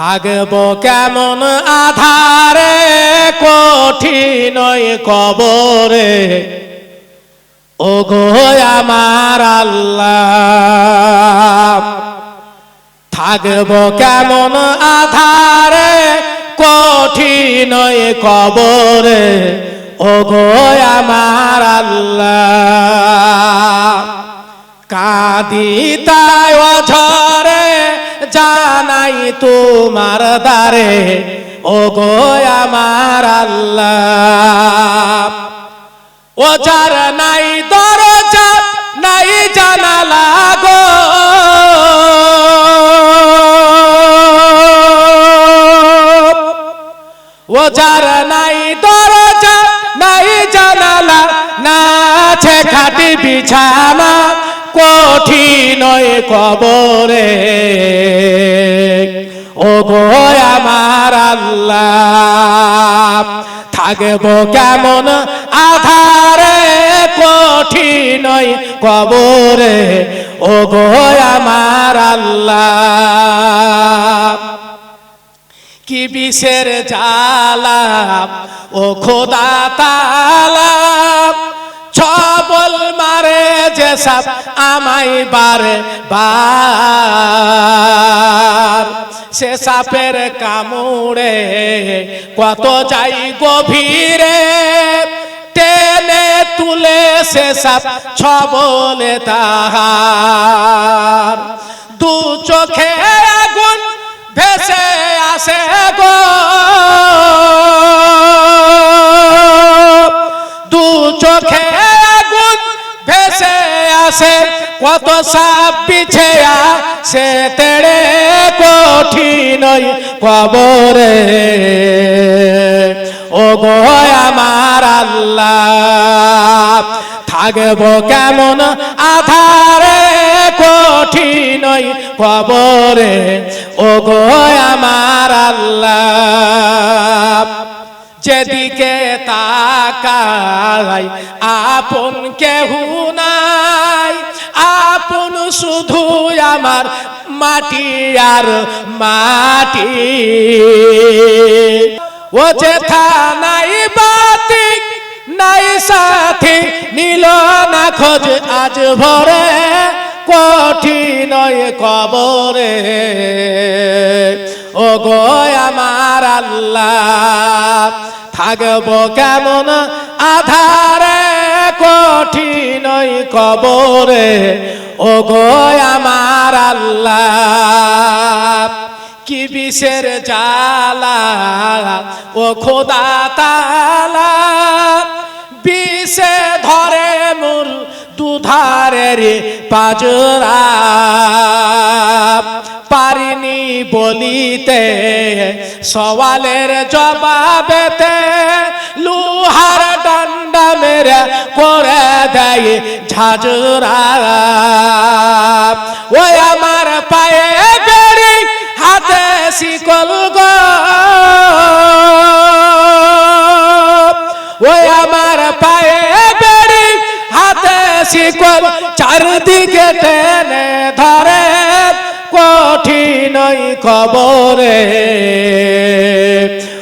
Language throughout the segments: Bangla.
থাকব কেমন আধারে? কঠিন কবরে। ও আমার আল্লাহ, থাকব কেমন আধারে? কঠিন কবরে। ও আমার আল্লাহ, কাঁদি তাই তোমার দ্বারে ও গো আমার আল্লাহ। ও যার নাই দরজা, নাই জানালা গো। ও যার নাই দরজা, নাই জানালা, না আছে খাটি বিছানা, কঠিন কবরে। ও গো আমার আল্লাহ, থাকব কেমন আধারে, কঠিন কবরে? ও গো আমার আল্লাহ, কি বিষের জ্বালা? ও খোদা তালা ছবল মারে যে সাপ আমায় বারে বার সে সাপের কামড়ে কত যাই গভীরে। টেনে তুলে সে সাপ ছবলে তাহার। দু চোখে আগুন ভেসে আসে গো বিছে সে তেড়ে কঠিন কবরে। ও গো আমার আল্লাহ, থাকব কেমন আধারে কঠিন কবরে। ও গো আমার আল্লাহ, যেদিকে তাকাই, আপন কেহু নাই। আপন শুধু আমার মাটি আর মাটি। ও যেথা নাই বাতি নাই সাথী, নীল না খোঁজ আজ ভরে, কঠিন কবরে। ও গো আমার আল্লাহ, থাকব কেমন আধারে? কঠিন কবরে ও গো আমার আল্লাহ। কি বিষের জালা ও খোদা তালা বিষে ধরে মূল দুধারের পাজরা পারিনি বলিতে, সওয়ালের জবাবেতে লুহার ডান্ডা মেরে করে দেয় ঝাঁঝরা। ওই আমার পায়ে বেড়ি হাতে শিকল গো। ওই আমার পায়ে বেড়ি হাতে শিকল চারদিকে টেনে ধরে। কঠিন খবরে।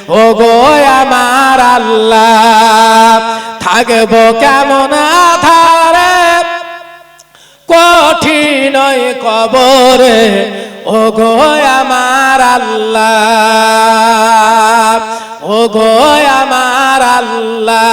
ও গো আমার আল্লাহ। থাকব কেমন আধারে? কঠিন কবরে ও গো আমার আল্লাহ ও গো আমার আল্লাহ।